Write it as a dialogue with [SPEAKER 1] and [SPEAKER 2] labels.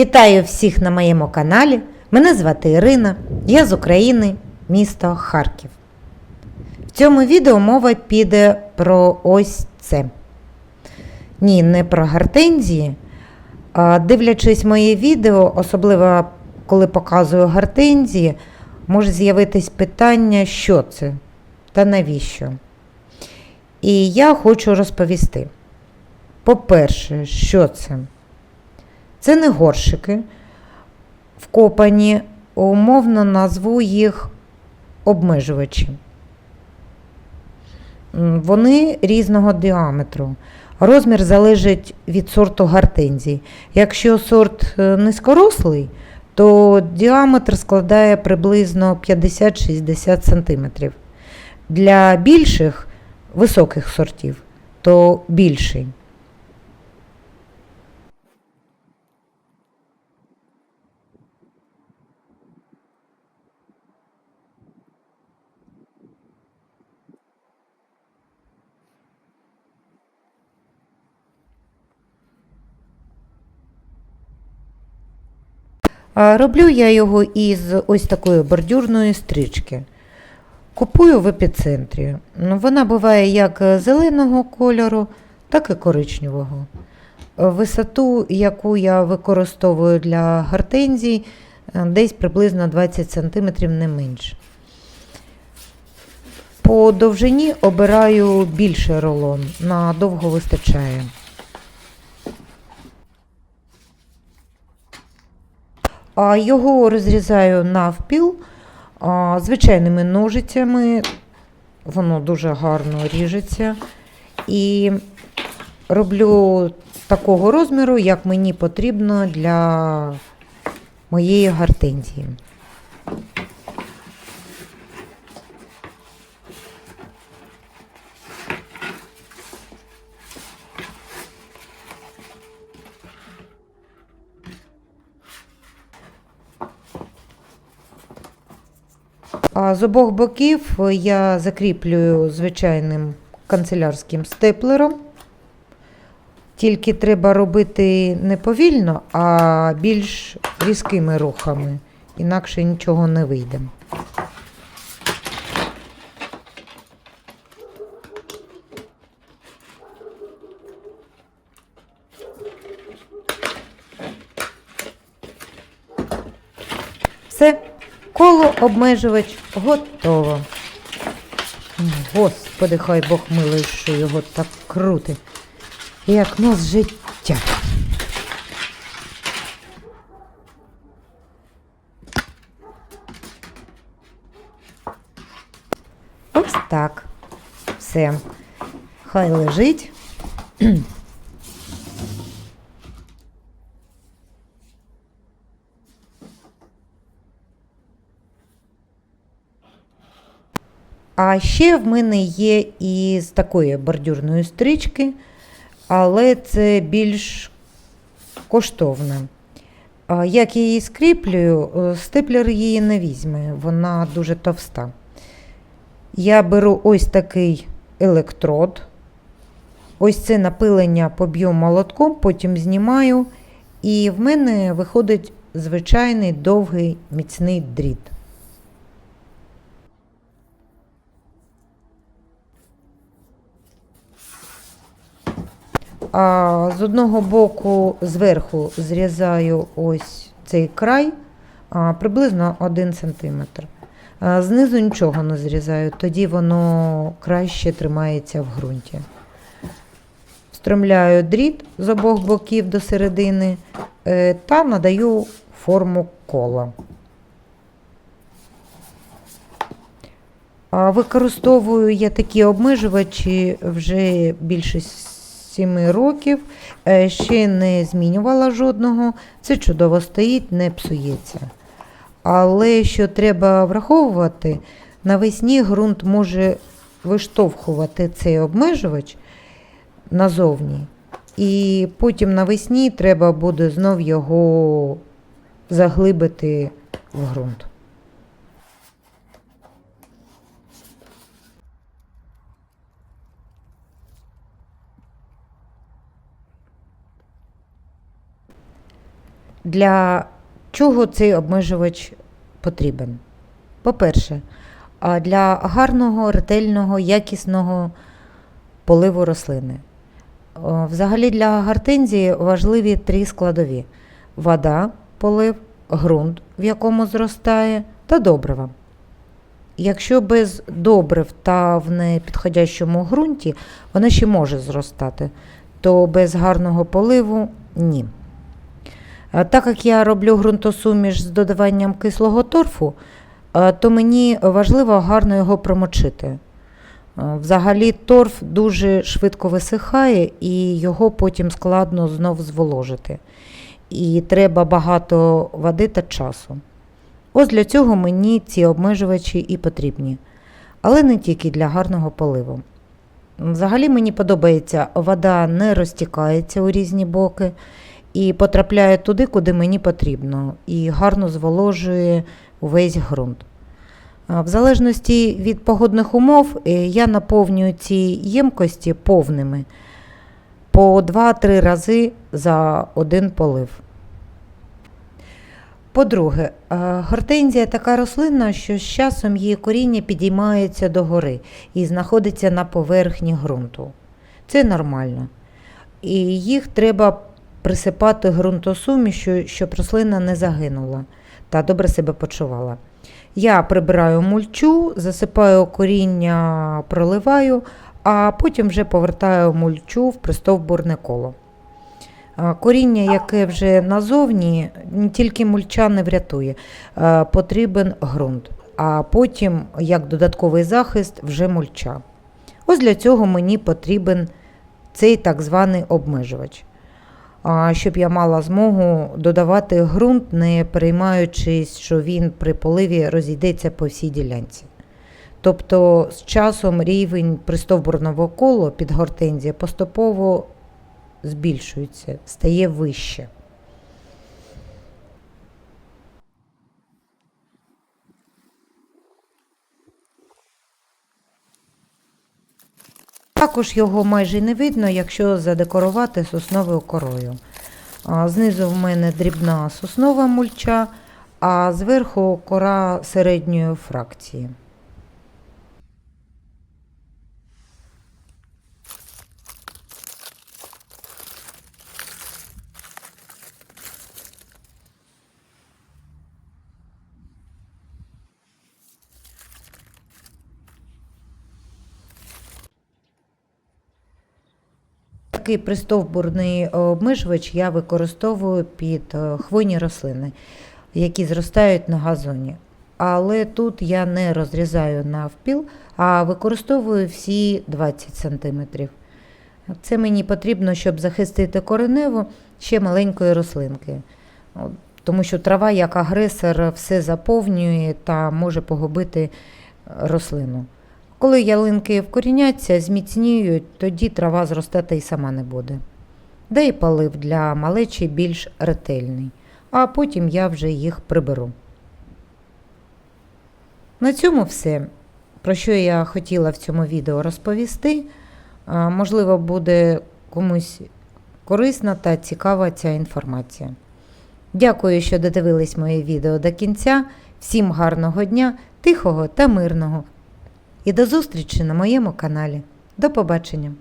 [SPEAKER 1] Вітаю всіх на моєму каналі. Мене звати Ірина, я з України, місто Харків. В цьому відео мова піде про ось це. Ні, не про гортензії. Дивлячись моє відео, особливо коли показую гортензії, може з'явитись питання, що це та навіщо. І я хочу розповісти. По-перше, що це? Це не горшики, вкопані, умовно назву їх обмежувачі. Вони різного діаметру. Розмір залежить від сорту гортензій. Якщо сорт е, низькорослий, то діаметр складає приблизно 50-60 см. Для більших високих сортів, то більший. Роблю я його із ось такої бордюрної стрічки. Купую в епіцентрі. Ну, Вона буває як зеленого кольору, так і коричневого. Висоту, яку я використовую для гортензій, е, десь приблизно 20 см не менше. По довжині обираю більший рулон, надовго вистачає. Його розрізаю навпіл звичайними ножицями. Воно дуже гарно ріжеться. І роблю такого розміру, як мені потрібно для моєї гортензії. А з обох боків я закріплюю звичайним канцелярським степлером. Тільки треба робити не повільно, а більш різкими рухами, інакше нічого не вийде. Все, коло обмежувач готово. Господи, хай Бог милий, що його так крутить. Як нос життя. Ось так. Все. Хай лежить. А ще в мене є і з такої бордюрної стрічки, але це більш коштовне. Як я її скріплюю, е, степлер її не візьме, вона дуже товста. Я беру ось такий електрод. Ось це напилення поб'ю молотком, потім знімаю, і в мене виходить звичайний довгий міцний дріт. З одного боку зверху зрізаю ось цей край а, приблизно 1 см. Знизу нічого не зрізаю, тоді воно краще тримається в ґрунті. Встромляю дріт з обох боків до середини е, та надаю форму кола. Використовую я такі обмежувачі вже більше 7 років, Е, ще не змінювала жодного. Це чудово стоїть, не псується. Але що треба враховувати, навесні ґрунт може виштовхувати цей обмежувач назовні, і потім навесні треба буде знов його заглибити в ґрунт. Для чого цей обмежувач потрібен? По-перше, для гарного, ретельного, якісного поливу рослини. Взагалі для гортензії важливі три складові: вода, полив, ґрунт, в якому зростає, та добрива. Якщо без добрив та в непідходящому ґрунті вона ще може зростати, то без гарного поливу ні. А Так як я роблю ґрунтосуміш з додаванням кислого торфу, е, то мені важливо гарно його промочити. Е, Взагалі торф дуже швидко висихає і його потім складно знов зволожити. І треба багато води та часу. Ось для цього мені ці обмежувачі і потрібні. Але не тільки для гарного поливу. Взагалі мені подобається, вода не розтікається у різні боки і потрапляє туди, куди мені потрібно, і гарно зволожує увесь ґрунт. В залежності від погодних умов е, я наповнюю ці ємкості повними по 2-3 рази за один полив. По-друге, гортензія така рослина, що з часом її коріння підіймається догори і знаходиться на поверхні ґрунту. Це нормально. І їх треба присипати ґрунтосумішю, щоб рослина не загинула та добре себе почувала. Я прибираю мульчу, засипаю коріння, проливаю, а потім вже повертаю мульчу в пристовбурне коло. Коріння, яке вже назовні, тільки мульча не врятує, потрібен ґрунт, а потім, як додатковий захист, вже мульча. Ось для цього мені потрібен цей так званий обмежувач. Щоб я мала змогу додавати ґрунт, не переймаючись, що він при поливі розійдеться по всій ділянці. Тобто з часом рівень пристовбурного кола під гортензія поступово збільшується, стає вище. Також його майже не видно, якщо задекорувати сосновою корою. Знизу в мене дрібна соснова мульча, а зверху кора середньої фракції. Такий пристовбурний обмежувач я використовую під е, хвойні рослини, які зростають на газоні. Але тут я не розрізаю навпіл, а використовую всі 20 см. Це мені потрібно, щоб захистити кореневу ще маленької рослинки. Тому що трава, як агресор, все заповнює та може погубити е, рослину. Коли ялинки вкоріняться, зміцніють, тоді трава зростати і сама не буде. Да і полив для малечі більш ретельний, а потім я вже їх приберу. На цьому все, про що я хотіла в цьому відео розповісти. Можливо, буде комусь корисна та цікава ця інформація. Дякую, що додивились моє відео до кінця. Всім гарного дня, тихого та мирного. І до зустрічі на моєму каналі. До побачення!